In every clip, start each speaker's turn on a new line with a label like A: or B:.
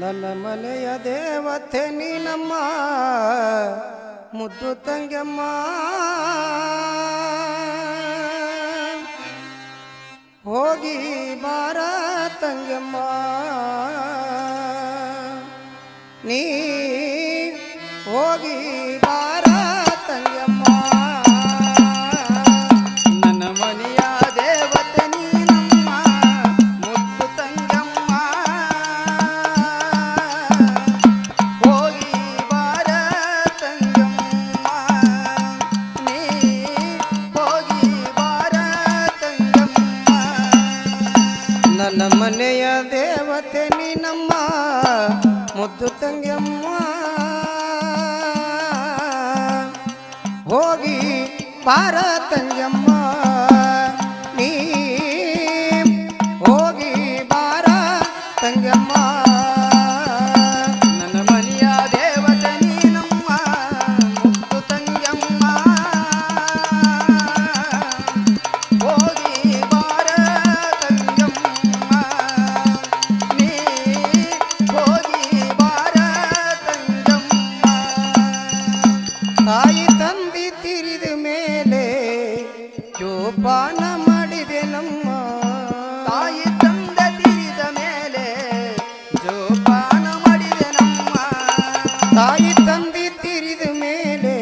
A: ನನ್ನ ಮನೆಯ ದೇವತೆ ನೀನಮ್ಮ ಮುದ್ದು ತಂಗಮ್ಮ. ಹೋಗಿ ಬಾರ ತಂಗಮ್ಮ ನೀ
B: ಮನೆಯ ದೇವತೆ ನೀನಮ್ಮ ಮುದ್ದು ತಂಗಮ್ಮ ಹೋಗಿ ಪಾರ ತಂಗಮ್ಮ
A: ಜೋಪಾನ ಮಾಡಿದೆ ನಮ್ಮ
B: ತಾಯಿ ತಂದೆ ತಿರಿದ ಮೇಲೆ ಜೋಪಾನ ಮಾಡಿದೆ ನಮ್ಮ
A: ತಾಯಿ ತಂದೆ ತಿರಿದ ಮೇಲೆ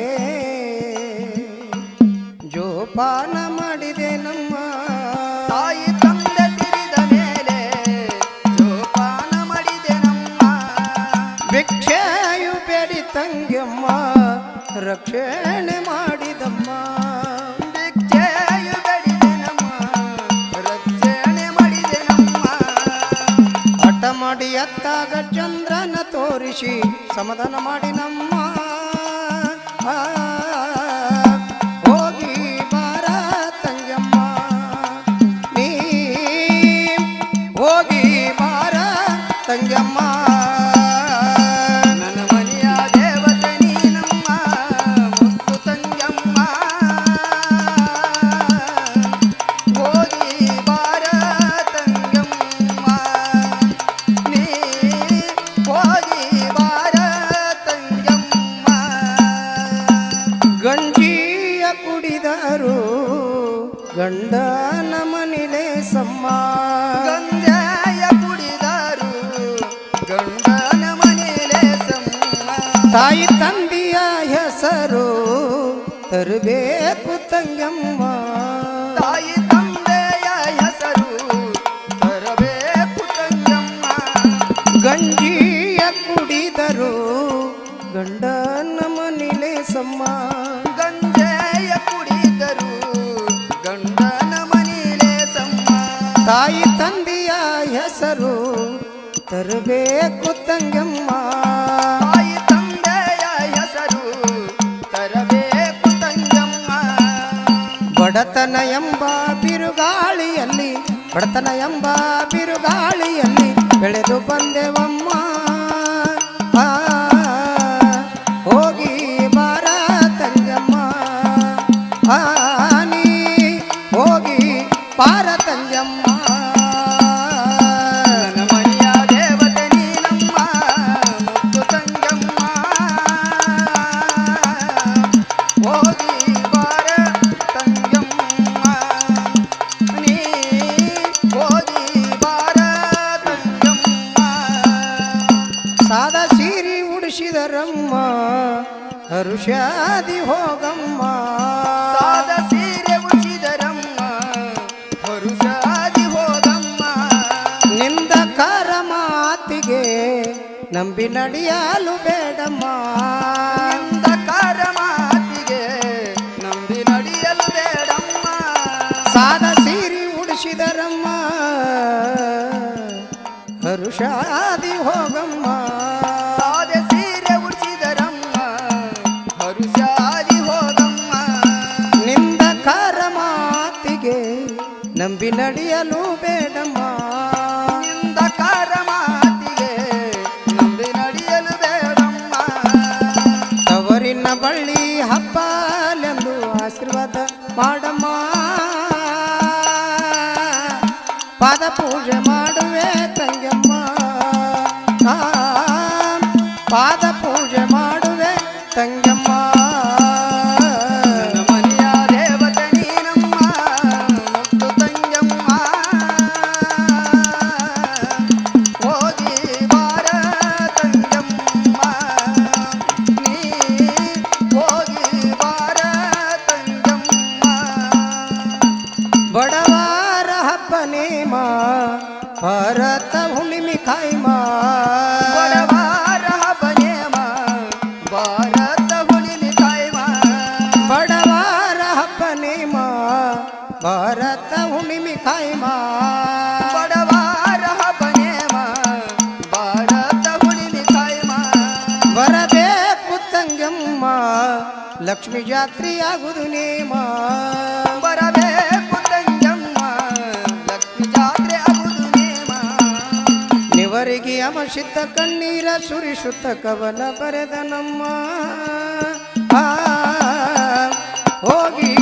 A: ಜೋಪಾನ ಮಾಡಿದೆ ನಮ್ಮ
B: ತಾಯಿ ತಂದೆ ತಿರಿದ ಮೇಲೆ ಜೋಪಾನ ಮಾಡಿದೆ ನಮ್ಮ
A: ಭಿಕ್ಷೆಯು ಬೇಡಿ ತಂಗಮ್ಮ ರಕ್ಷಣೆ ಅತ್ತಾಗ ಚಂದ್ರನ ತೋರಿಸಿ ಸಮಾಧಾನ ಮಾಡಿ ನಮ್ಮ ಕುಡಿದರು? ಗಂಡನ ಮನಿಲೆ ಸಮ್ಮ.
B: ಗಂಜಾಯ ಕುಡಿದರು ಗಂಡನ ನಮನಿಲೆ ಸಮ್ಮ.
A: ತಾಯಿ ತಂದೆಯ ಹೆಸರು ತರಬೇಕು ತಂಗಮ್ಮ.
B: ತರಬೇಕು ತಂಗಮ್ಮ.
A: ತಾಯಿ ತಂದೆಯ ಹೆಸರು ತರಬೇಕು ತಂಗಮ್ಮ. ಬಡತನ ಎಂಬ ಬಿರುಗಾಳಿಯಲ್ಲಿ ಬಡತನ ಎಂಬ ಬಿರುಗಾಳಿಯಲ್ಲಿ ಬೆಳೆದು ಬಂದೆವಮ್ಮ. ಹರುಷಾದಿ ಹೋಗಮ್ಮ.
B: ಸಾದ ಸೀರೆ ಉಚಿದರಮ್ಮ ಹೊರುಸಾದಿ ಹೋಗಮ್ಮ.
A: ನಿಂದ ಕರ ಮಾತಿಗೆ ನಂಬಿ ನಡೆಯಲು ಬೇಡಮ್ಮ.
B: ಬಿನಡಿಯಲು ಬೇಡಮ್ಮ
A: ಕಾರ ಮಾತಿಗೆ ನಂಬಿ ನಡೆಯಲು ಬೇಡಮ್ಮ ತವರಿನ ಬಳ್ಳಿ ಹಬ್ಬಲೆಂದು ಆಶೀರ್ವಾದ ಮಾಡಮ್ಮ ಪಾದ ಪೂಜೆ ಮಾಡುವೆ ತಂಗಮ್ಮ ಪಾದ ಪೂಜೆ ಮಾಡುವೆ ತಂಗಮ್ಮ ಲಕ್ಷ್ಮೀ ಜಾತ್ರೆ ಆಗುದು ನೇಮ.
B: ಬರಬೇಕು ತಂಗಮ್ಮ ಲಕ್ಷ್ಮಿ ಜಾತ್ರೆ ಆಗುದು ನೇಮ.
A: ನಿವರಿಗೆ ಅಮಶಿತ್ತ ಕಣ್ಣೀರ ಸುರಿಸುತ್ತ ಕವನ ಬರೆದ ನಮ್ಮ. ಹೋಗಿ